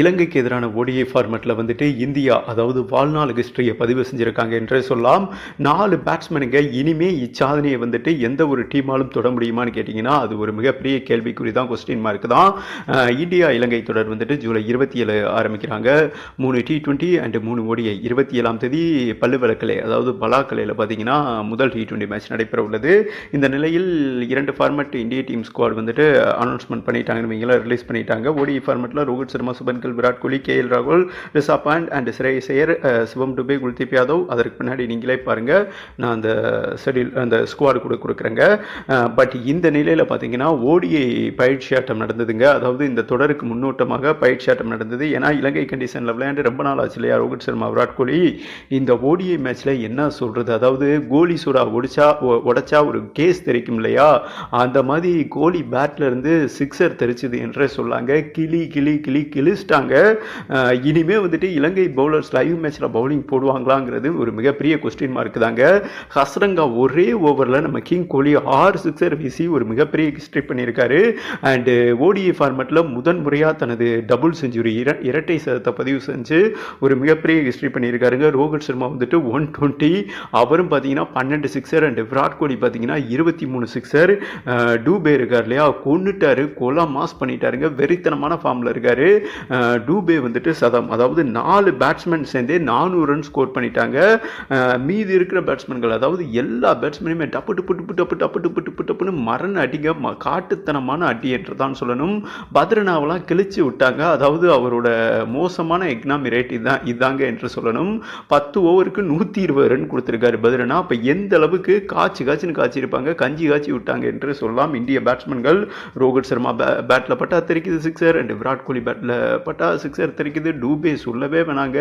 இலங்கைக்கு எதிரான ஓடிஐ ஃபார்மேட்டில் வந்துட்டு இந்தியா அதாவது வாழ்நாள் ஹிஸ்டரியை பதிவு செஞ்சுருக்காங்க என்றே சொல்லலாம். நாலு பேட்ஸ்மேனுங்க இனிமே இச்சாதனையை வந்துட்டு எந்த ஒரு டீமாலும் தொட முடியுமான்னு கேட்டிங்கன்னா அது ஒரு மிகப்பெரிய கேள்விக்குறி தான் கொஸ்டின் மார்க் தான் இந்தியா இலங்கை தொடர் வந்துட்டு ஜூலை இருபத்தி ஏழு ஆரம்பிக்கிறாங்க. மூணு டி டுவெண்ட்டி அண்ட் மூணு ஓடிஐ இருபத்தி ஏழாம் தேதி பல்லுவலக்கலை அதாவது பலாக்கலையில் பார்த்தீங்கன்னா முதல் டி டுவெண்ட்டி மேட்ச் நடைபெற உள்ளது. இந்த நிலையில் இரண்டு ஃபார்மேட் இந்திய டீம் ஸ்குவாட் வந்துட்டு அனௌன்ஸ்மெண்ட் பண்ணிட்டாங்கன்னு ரிலீஸ் பண்ணிட்டாங்க. ஓடிஐ ஃபார்மேட்டில் ரோஹித் சர்மா சுபன் கில் விராட் கோலி கே எல் ராகுல் ரிஷப் பாண்ட் அண்ட் ஸ்ரேயஸ் ஐயர் சிவம் டுபே குல்தீப் யாதவ். அதற்கு பின்னாடி நீங்களே பாருங்க. நான் அந்த ஷெடியூல் அந்த ஸ்குவாடு கூட கொடுக்குறேங்க. பட் இந்த நிலையில் பார்த்தீங்கன்னா ஓடிஐ பயிற்சி ஆட்டம் நடந்ததுங்க. அதாவது இந்த தொடருக்கு முன்னோட்டமாக பயிற்சி ஆட்டம் நடந்தது. ஏன்னா இலங்கை கண்டிஷனில் விளையாண்டு ரொம்ப நாள் ஆச்சு இல்லையா ரோஹித் சர்மா விராட் கோலி? இந்த ஓடிஐ மேட்ச்சில் என்ன சொல்கிறது அதாவது கோலி சூடா ஒடிச்சா உடச்சா உடைச்சா ஒரு கேஸ் தெரிக்கும் இல்லையா? அந்த மாதிரி கோலி பேட்ல இருந்து சிக்ஸர் தெரிச்சுது என்றே சொல்லாங்க. கிளி கிளி கிளி கிளிஸ் முடிச்சிட்டாங்க இனிமே வந்துட்டு இலங்கை பவுலர்ஸ் லைவ் மேட்ச்சில் பவுலிங் போடுவாங்களாங்கிறது ஒரு மிகப்பெரிய கொஸ்டின் மார்க் தாங்க. ஹஸ்ரங்கா ஒரே ஓவரில் நம்ம கிங் கோலி ஆறு சிக்ஸர் வீசி ஒரு மிகப்பெரிய ஹிஸ்ட்ரி பண்ணியிருக்காரு. அண்டு ஓடிஏ ஃபார்மேட்டில் முதன் முறையாக தனது டபுள் செஞ்சுரி இர இரட்டை சதத்தை பதிவு செஞ்சு ஒரு மிகப்பெரிய ஹிஸ்ட்ரி பண்ணியிருக்காருங்க. ரோஹித் சர்மா வந்துட்டு ஒன் டுவெண்ட்டி அவரும் பார்த்தீங்கன்னா பன்னெண்டு சிக்ஸர் அண்ட் விராட் கோலி பார்த்தீங்கன்னா இருபத்தி மூணு சிக்ஸர் டூபே இருக்கார் இல்லையா? கொண்டுட்டாரு கொலா மாஸ் பண்ணிட்டாருங்க. வெறித்தனமான ஃபார்மில் இருக்காரு. டூபே வந்துட்டு சதம். அதாவது நாலு பேட்ஸ்மேன் சேர்ந்தே நானூறு ரன் ஸ்கோர் பண்ணிட்டாங்க. மீதி இருக்கிற பேட்ஸ்மேன்கள் அதாவது எல்லா பேட்ஸ்மேனுமே டப்பு டப்பு டப்பு டப்பு டப்பு டப்பு டப்பு டப்புன்னு மரண அடிங்க ம- காட்டுத்தனமான அடி என்று தான் சொல்லணும். பத்ரனாவெல்லாம் கிழிச்சு விட்டாங்க. அதாவது அவரோட மோசமான எக்னாமி ரேட் இதான் இதாங்க என்று சொல்லணும். பத்து ஓவருக்கு நூற்றி இருபது ரன் கொடுத்துருக்காரு பத்ரனா. அப்போ எந்த அளவுக்கு காய்ச்சி காய்ச்சின்னு காய்ச்சிருப்பாங்க கஞ்சி காய்ச்சி விட்டாங்க என்று சொல்லலாம். இந்திய பேட்ஸ்மேன்கள் ரோஹித் சர்மா பே பேட்டில் பட்டா தெரிக்குது சிக்ஸர் அண்ட் விராட் கோலி பேட்டில் பட்டா சிக்ஸர் தெரிக்குது டூபே சொல்லவே வேணாங்க.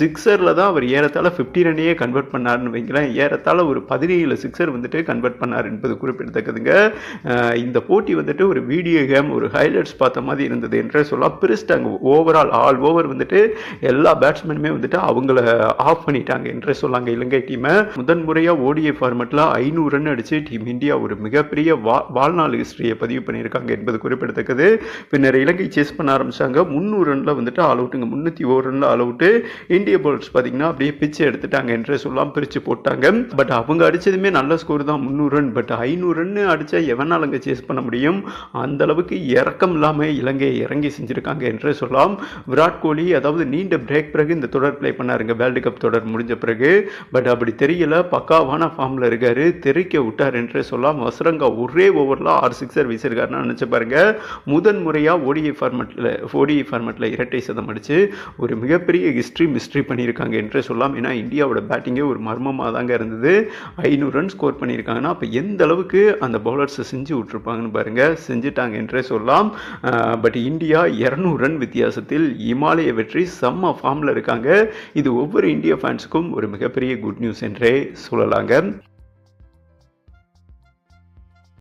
சிக்ஸரில் தான் அவர் ஏறத்தாழ ஃபிஃப்டி ரன்னையே கன்வெர்ட் பண்ணார்னு வைங்களேன். ஏறத்தாழ ஒரு பதினேழு சிக்ஸர் வந்துட்டு கன்வெர்ட் பண்ணார் என்பது குறிப்பிடத்தக்கதுங்க. இந்த போட்டி வந்துட்டு ஒரு வீடியோ கேம் ஒரு ஹைலைட்ஸ் பார்த்த மாதிரி இருந்தது என்றே சொல்லலாம். பிரிச்சிட்டாங்க ஓவரால் ஆல் ஓவர் வந்துட்டு எல்லா பேட்ஸ்மேனுமே வந்துட்டு அவங்கள ஆஃப் பண்ணிட்டாங்க என்றே சொல்லாங்க இலங்கை டீமை முதன் முறையாக ஓடிஐ ஃபார்மெட்டில் ஐநூறு ரன் அடித்து டீம் இந்தியா ஒரு மிகப்பெரிய வா வாழ்நாள் ஹிஸ்டரியை பதிவு பண்ணியிருக்காங்க என்பது குறிப்பிடத்தக்கது. பின்னர் இலங்கை சேஸ் பண்ண ஆரம்பிச்சாங்க. முந்நூறு ரனில் வந்துட்டு ஆல் அவுட்டுங்க. முந்நூற்றி ஒரு ரனில் ஆல் அவுட்டு. இந்திய பவுலர்ஸ் பார்த்தீங்கன்னா அப்படியே பிச்சு எடுத்துட்டாங்க என்றே சொல்லாம் பிரித்து போட்டாங்க. பட் அவங்க அடிச்சதுமே நல்ல ஸ்கோர் தான். முந்நூறு ரன் பட் ஐநூறு ரன் அடித்தா எவனால் அங்கே சேஸ் பண்ண முடியும்? அந்த அளவுக்கு இறக்கம் இல்லாமல் இலங்கையை இறங்கி செஞ்சுருக்காங்க என்றே சொல்லலாம். விராட் கோலி அதாவது நீண்ட பிரேக் பிறகு இந்த தொடர் ப்ளே பண்ணாருங்க. வேர்ல்டு கப் தொடர் முடிஞ்ச பிறகு. பட் அப்படி தெரியல. பக்காவான ஃபார்மில் இருக்கார். தெரிக்க விட்டார் என்றே சொல்லலாம். வசரங்கா ஒரே ஓவரில் ஆறு சிக்ஸர் வீசியிருக்காருன்னு நினச்சி பாருங்க. முதன் முறையாக ஓடிஐ ஃபார்மெட்டில் ஓடிஐ ஃபார்மேட்டில் இரட்டை சதம் அடித்து ஒரு மிகப்பெரிய ஹிஸ்ட்ரி மிஸ்ட்ரி பண்ணியிருக்காங்க என்றே சொல்லலாம். ஏன்னா இந்தியாவோட பேட்டிங்கே ஒரு மர்மமாக தாங்க இருந்தது. ஐநூறு ரன் ஸ்கோர் பண்ணியிருக்காங்கன்னா அப்போ எந்த அளவுக்கு அந்த பவுலர்ஸை செஞ்சு விட்ருப்பாங்கன்னு பாருங்க. செஞ்சுட்டாங்க என்றே சொல்லலாம். பட் இந்தியா இரநூறு ரன் வித்தியாசத்தில் இமாலய வெற்றி செம்ம ஃபார்மில் இருக்காங்க. இது ஒவ்வொரு இந்திய ஃபேன்ஸுக்கும் ஒரு மிகப்பெரிய குட் நியூஸ் என்றே சொல்லலாங்க.